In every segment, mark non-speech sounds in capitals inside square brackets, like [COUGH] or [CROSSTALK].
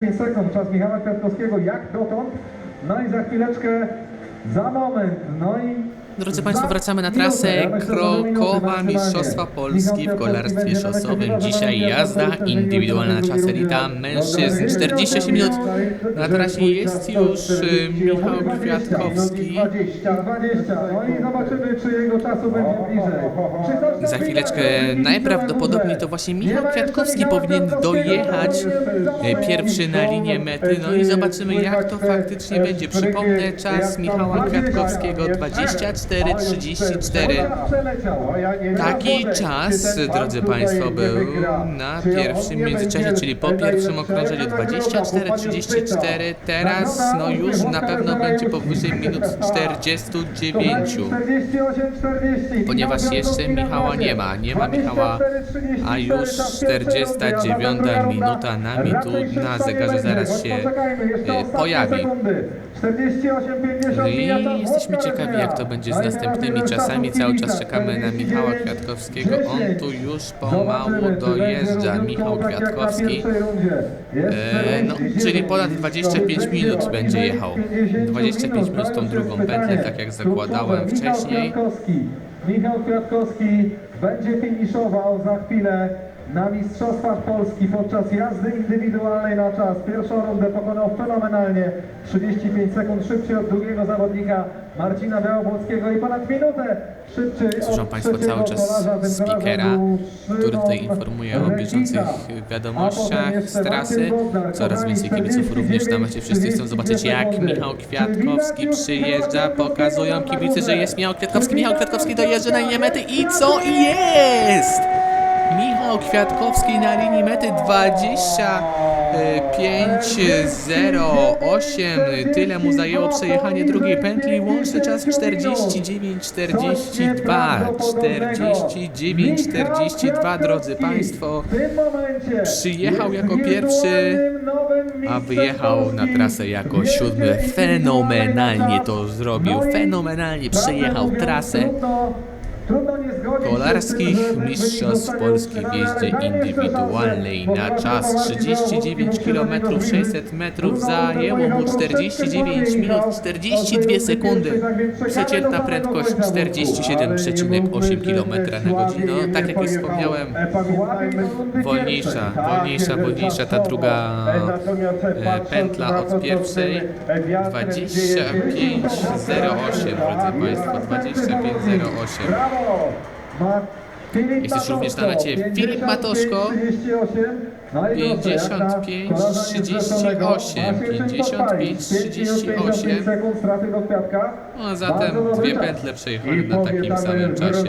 5 sekund, czas Michała Kwiatkowskiego jak dotąd. No i za chwileczkę, za moment, no i... Drodzy Państwo, wracamy na trasę Krokowa. Mistrzostwa Polski w kolarstwie szosowym. Dzisiaj jazda numer 20, indywidualna na czas elita mężczyzn. Dobra, 48 minut na trasie jest już 40, Michał 20, Kwiatkowski. 20, 20, no i zobaczymy, czy jego czasu będzie bliżej. Czy coś tam Za chwileczkę najprawdopodobniej to właśnie Michał Kwiatkowski powinien dojechać e, pierwszy na linię mety. No i zobaczymy jak to faktycznie będzie. Przypomnę czas Michała Kwiatkowskiego 24.34. Taki czas, drodzy Państwo, był na pierwszym międzyczasie, czyli po pierwszym okrążeniu 24-34. Teraz no już na pewno będzie powyżej minut 49. Ponieważ jeszcze Michała nie ma, nie ma Michała, a już 49 minuta nami tu na zegarze zaraz się e, pojawi. No I jesteśmy ciekawi jak to będzie z następnymi czasami. Cały czas czekamy na Michała Kwiatkowskiego. On tu już pomału dojeżdża. Michał Kwiatkowski. E, no, czyli ponad 25 minut będzie jechał. 25 minut tą drugą pętlę, tak jak zakładałem wcześniej. Michał Kwiatkowski, Michał Kwiatkowski będzie finiszował za chwilę na Mistrzostwach Polski podczas jazdy indywidualnej na czas. Pierwszą rundę pokonał fenomenalnie 35 sekund szybciej od drugiego zawodnika Marcina Białobłockiego i ponad minutę szybciej Słyszą od Państwo cały czas speakera, który tutaj informuje o bieżących wiadomościach z trasy. Coraz więcej kibiców również na mecie. Wszyscy chcą zobaczyć jak Michał Kwiatkowski przyjeżdża. Pokazują kibicy, że jest Michał Kwiatkowski. Michał Kwiatkowski dojeżdża na linię mety i co jest? Michał Kwiatkowski na linii mety 25.08. Tyle mu zajęło przejechanie drugiej pętli. Łączny czas 49.42. 49.42, drodzy Państwo. Przyjechał jako pierwszy, A wyjechał na trasę jako siódmy. Fenomenalnie na to zrobił. No Fenomenalnie przejechał trasę. Kolarskich Mistrzostw Polski w jeździe indywidualnej na czas Marcin 39 Białowski km 600 metrów zajęło mu 49 minut 42 sekundy. Przeciętna prędkość 47,8 km na godzinę. No, tak jak już wspomniałem, wolniejsza, wolniejsza, wolniejsza ta druga e, pętla od pierwszej. 25,08 drodzy Państwo, 25,08. Brawo! Ma Filip Jest też również na mecie Filip Matoszko. 55, 38. No i proszę, jak tam 55, kolarza 38, niezrzeszonego, ma się czym 55, pochwalić. 38. 55 sekund straty do kwiatka. No, a zatem dwie pętle przejechane na takim samym czasie.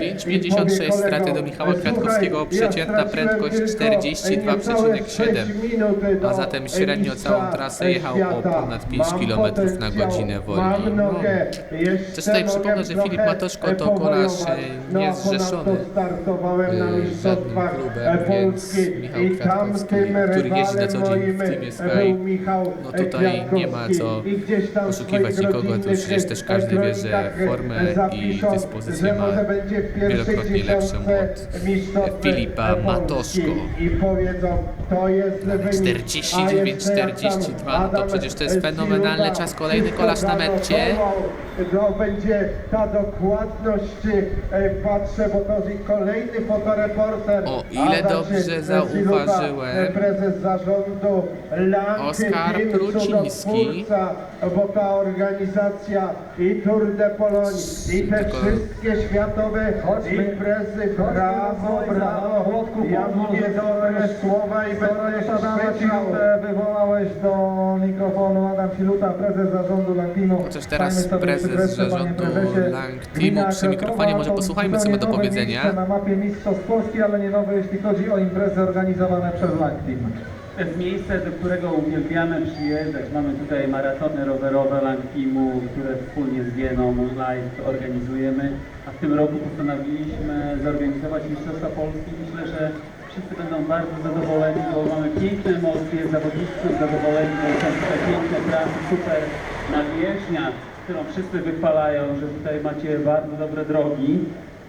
5,56 straty do Michała Kwiatkowskiego, przeciętna prędkość 42,7. A zatem średnio całą trasę jechał o ponad 5 km na godzinę wolniej. No. Też tutaj przypomnę, że Filip Matoszko to kolarz e, niezrzeszony e, żadnym klubem, więc Michał Kwiatkowski, który jeździ na co dzień w Teamie Sky, no tutaj nie ma co oszukiwać nikogo, to przecież też każdy wie, że formę i dyspozycję ma wielokrotnie lepszą od Filipa Matoszko. I powiedzą, to jest wynik. 49-42, no to przecież to jest fenomenalny czas. Kolejny kolarz na mecie. No będzie ta dokładność, e, patrzę, bo to jest kolejny fotoreporter. O, ile Adam dobrze się- zauważyłem. Prezes zarządu Lanky Oskar Pluciński. bo ta organizacja i Tour de Pologne i te Tylko- wszystkie światowe imprezy, brawo, brawo. Ja mówię dobre słowa i będę szpeciał. Wywołałeś do mikrofonu Adam Siluta, prezes zarządu Lankimu. Chociaż teraz prezes zarządu Lang Teamu przy mikrofonie, może posłuchajmy, co ma do powiedzenia. Na mapie Mistrzostw Polski, ale nie nowe, jeśli chodzi o imprezy organizowane przez Lang Team. To jest miejsce, do którego uwielbiamy przyjeżdżać. Mamy tutaj maratony rowerowe Langtimu, które wspólnie z Wieną Live organizujemy. A w tym roku postanowiliśmy zorganizować Mistrzostwa Polski. Myślę, że wszyscy będą bardzo zadowoleni, bo mamy piękne emocje, zawodnicy są zadowoleni, bo są tutaj piękne trasy, super nawierzchnia, którą wszyscy wychwalają, że tutaj macie bardzo dobre drogi.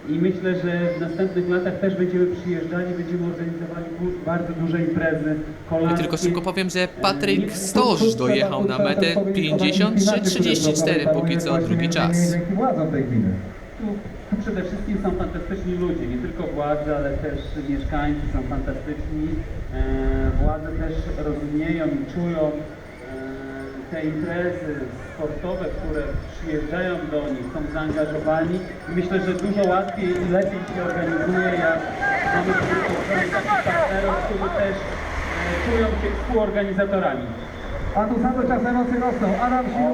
I myślę, że w następnych latach też będziemy przyjeżdżali, będziemy organizowali bardzo duże imprezy I kolarskie. tylko szybko powiem, że Patryk Stoż dojechał na metę 53-34, póki co drugi czas. Tu, tu [LAUGHS] przede wszystkim są fantastyczni ludzie, nie tylko władze, ale też mieszkańcy są fantastyczni. E, władze też rozumieją i czują e, te imprezy sportowe, które przyjeżdżają do nich, są zaangażowani. Myślę, że dużo łatwiej i lepiej się organizuje, jak mamy takich partnerów, którzy też e, czują się współorganizatorami. A tu cały czas emocje rosną. Adam Sił.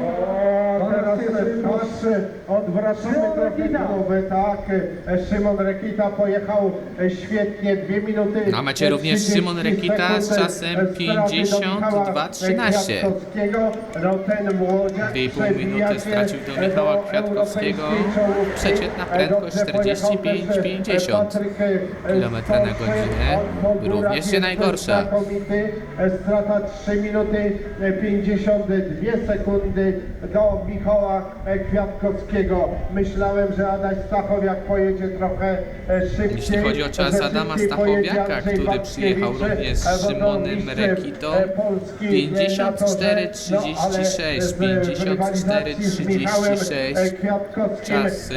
O, teraz patrzę, odwracamy trochę Rekita. głowę, tak. Szymon Rekita pojechał e, świetnie, dwie minuty. Na mecie e, również 30 Szymon Rekita z czasem e, straty do 52-13. Michała Kwiatkowskiego. No Dwie pół minuty się, stracił do Michała Kwiatkowskiego. Przeciętna E, prędkość dobrze pojechał 45-50 też, e, kilometra na godzinę. Również nie jest najgorsza. Strata 3 minuty 52 sekundy do Michała e, Kwiatkowskiego. Myślałem, że Adaś Stachowiak pojedzie trochę e, szybciej. Jeśli chodzi o czas Adama Stachowiaka, który przyjechał również z e, Szymonem wodomistrzem, Rekitą, e, Polski, e, na torze. 54-36, No, ale z- w rywalizacji z Michałem, e, 54-36. Kwiatkowskim, Czas,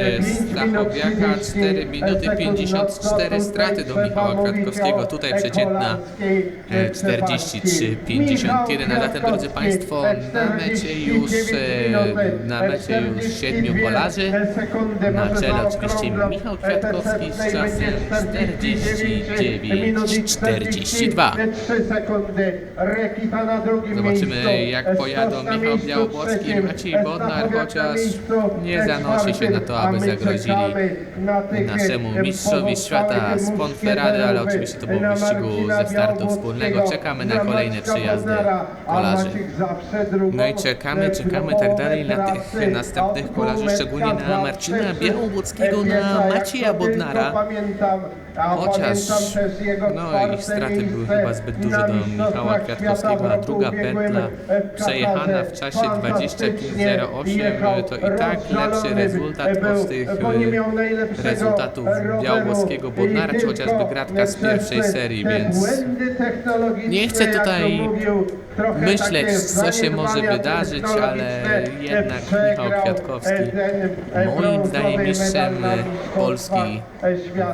Stachowiaka 30 4 minuty sekund. 54 No, straty do Michała Kwiatkowskiego. Tutaj przeciętna Kolarskiej, e, Szczepańskiej. 43-51. A zatem, drodzy Państwo, na mecie już, 49 minut, na mecie już 42 siedmiu kolarzy. Na czele oczywiście Michał Kwiatkowski z czasem będzie 49 minut i 42. 43 sekundy. Rekita na drugim Zobaczymy, miejscu. jak pojadą Michał Białobłocki i. Maciej Bodnar, chociaż nie zanosi się na to, aby zagrozili naszemu mistrzowi świata z Ponferrady, ale oczywiście to na wyścigu ze startu wspólnego. Czekamy na kolejne a kolarzy. No i czekamy, czekamy tak dalej na tych następnych kolarzy, szczególnie na Marcina Białobłockiego, na Macieja Bodnara. Chociaż, no i straty były chyba zbyt duże do Michała Kwiatkowskiego, a druga pętla przejechana w czasie Fantastycznie 25.08, jechał, to i tak lepszy rezultat od tych rezultatów roweru Białobłockiego i Bodnara, czy tylko chociażby Gratka z pierwszej serii, więc nie chcę tutaj myśleć, co się może wydarzyć, ale jednak Michał Kwiatkowski, moim zdaniem mistrzem Polski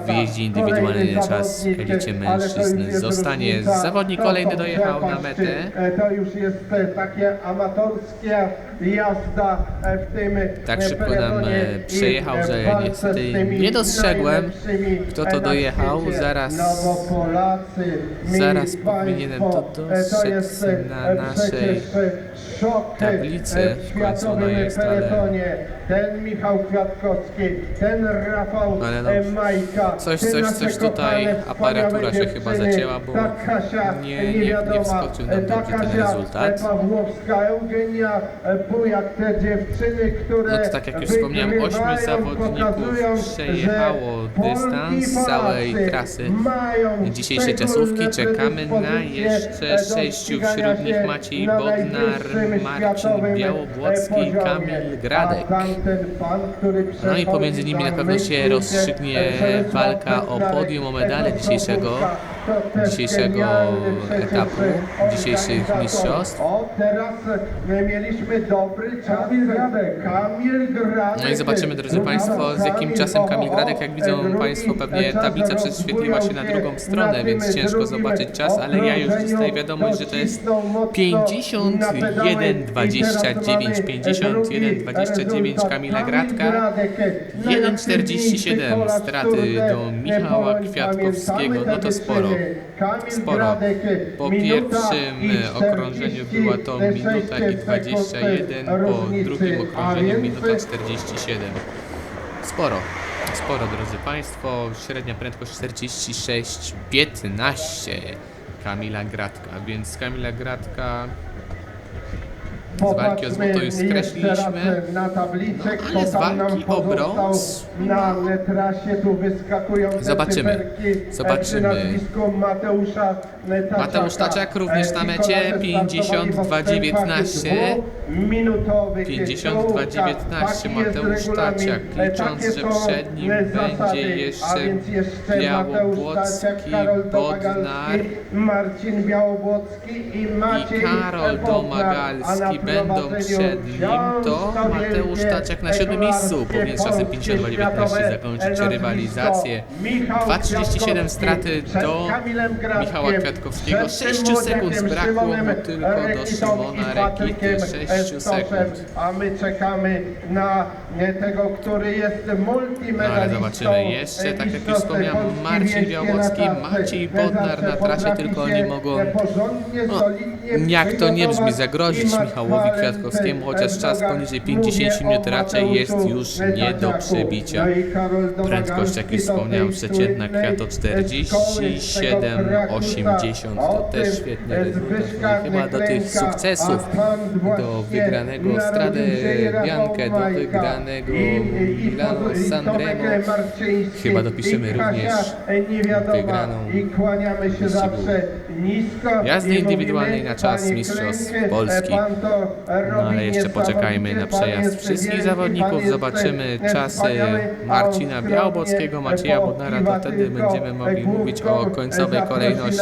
w jeździe indywidualnej Na czas zawodnik, elicie mężczyzn zostanie. Zawodnik kolejny dojechał na metę. E, To już jest e, takie amatorskie jazda e, w tym Tak szybko nam, przejechał, w że niestety nie dostrzegłem, kto to dojechał. Zaraz- No zaraz powinienem to dostrzec na naszej tablicy. W w końcu światowym jest, ale-. Ten Michał Kwiatkowski, ten Rafał no, e, Majka, coś- coś- coś tutaj aparatura się chyba zacięła, bo nie- nie- nie wskoczył nam e, dobrze ten rezultat. e, e, No to tak jak już wspomniałem, ośmiu zawodników przejechało dystans całej trasy dzisiejszej czasówki. Czekamy na jeszcze do sześciu, wśród nich Maciej na Bodnar, Marcin e, Białobłocki. Kamil Gradek. No i pomiędzy nimi na pewno się rozstrzygnie walka o podium, o medale Edo dzisiejszego- Sobórka, to też dzisiejszego etapu, dzisiejszych mistrzostw. No i zobaczymy, drodzy Państwo, z jakim czasem Kamil Gradek, jak widzą Państwo, pewnie tablica prześwietliła się na drugą stronę, więc ciężko zobaczyć czas, ale ja już dostaję wiadomość, że to jest 51, 29, 51, 29 Kamila Gradka, 1,47 straty do Michała Kwiatkowskiego, no to sporo, sporo. Po pierwszym okrążeniu była to minuta i 21, po drugim okrążeniu minuta 47. Sporo, sporo drodzy Państwo, średnia prędkość 46,15 Kamila Gratka, więc Kamila Gratka z walki o złoto już skreśliliśmy. No, ale z walki o brąz. na trasie tu wyskakujące Zobaczymy, e, zobaczymy. Mateusz Taczak również na mecie, Piłkarze startowali w 52-19. dwuminutowych 52-19 czołgach. Taki jest Mateusz. Taczak, licząc, że przed nim będzie jeszcze Białobłocki, Bodnar i Karol Domagalski będą przed nim, to Mateusz Taczak na siódmym miejscu. Powinien czasem polskie 52-19 światowe zakończyć rywalizację. Michał 2,37 Kwiatkowski straty do Michała Kwiatkowskiego. Tym 6 sekund zbrakło mu tylko do Szymona Rekity. 6 Stoszem. sekund. A my czekamy na tego, który jest multimedalistą. No ale zobaczymy jeszcze, tak jak już wspomniałem, Marcin Białowski. Maciej Bodnar na trasie, tylko oni mogą- No, jak to nie brzmi, zagrozić Michałowi Kwiatkowskiemu, chociaż czas poniżej 50 Mówię minut raczej jest już nie do przebicia. No Prędkość, jak już wspomniałem, przeciętna słynnej Kwiato szkoły z tego 47, Krakusa. 80, O to też świetny rezultat. I Chyba do tych sukcesów, do wygranego Stradę Biankę, do wygranego I Milano Sanremo. Chyba dopiszemy również wygraną I kłaniamy się wyścigu. Jazdy indywidualnej na czas Mistrzostw Polski. No ale jeszcze poczekajmy na przejazd wszystkich zawodników. Zobaczymy czasy Marcina skromnie Macieja po Bodnara, to wtedy będziemy mogli mówić o końcowej kolejności.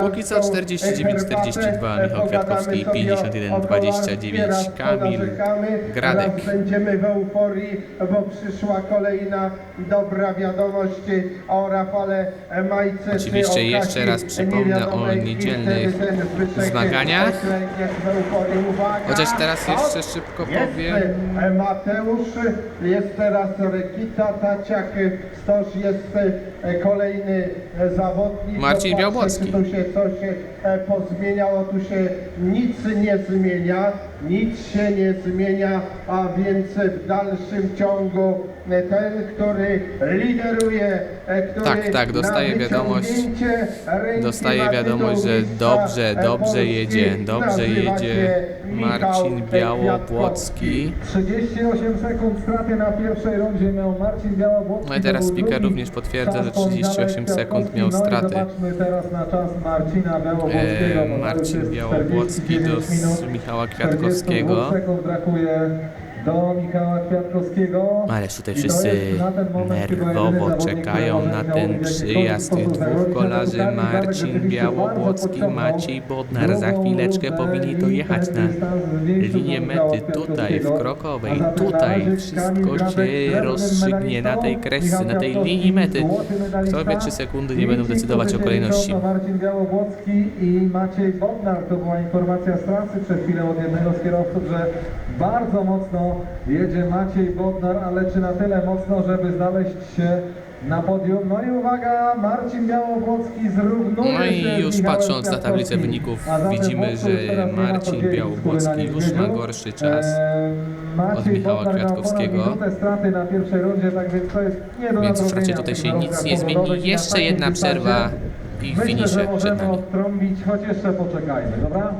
Póki co 49-42, herbatę, Michał Kwiatkowski, pogadamy sobie o- o 51-29, kolarstwie, raz Kamil Gradek. będziemy w euforii, bo przyszła kolejna dobra wiadomość o Rafale Majce. czy Oczywiście jeszcze raz przypomnę. O niedzielnych zmaganiach. Chociaż teraz jeszcze szybko powiem. Mateusz, jest teraz Rekita Taciak, Stoż jest e, kolejny e, zawodnik. Marcin czy Tu się coś e, pozmieniało, tu się nic nie zmienia, nic się nie zmienia, a więc w dalszym ciągu e, ten, który lideruje, e, który Tak, tak, dostaje wiadomość- dostaje wiadomość, że dobrze, e, dobrze jedzie, dobrze jedzie Marcin Białobłocki. 38 sekund straty na pierwszej rundzie miał Marcin Białobłocki. No i teraz speaker również potwierdza, że Czas poniżej 38 sekund miał No straty. zobaczmy teraz na czas Marcina Białobłockiego. Bo to już Marcin 49 do. Michała 42 Kwiatkowskiego. Sekund brakuje do Michała Kwiatkowskiego. Ależ tutaj wszyscy nerwowo czekają na ten przyjazd tych dwóch kolarzy Marcin Białobłocki, Maciej Bodnar. Za chwileczkę powinni dojechać na linię mety tutaj w. Krokowej. Tutaj wszystko się rozstrzygnie na tej kresce, na tej linii mety. Kto wie, czy sekundy nie będą decydować o kolejności. Marcin Białobłocki i Maciej Bodnar. To była informacja z trasy przed chwilą od jednego z kierowców, że bardzo mocno jedzie Maciej Bodnar, ale czy na tyle mocno, żeby znaleźć się na podium? No i uwaga, Marcin Białobłocki zrównuje No i już patrząc na tablicę wyników, widzimy, że Marcin na już ma gorszy czas Maciej od Michała Kwiatkowskiego. minutę straty na pierwszej rundzie, tak więc to jest nie do Więc w efekcie tutaj się nic nie zmieni. Jeszcze jedna przerwa i finisze przed możemy nami. odtrąbić, choć jeszcze poczekajmy, dobra?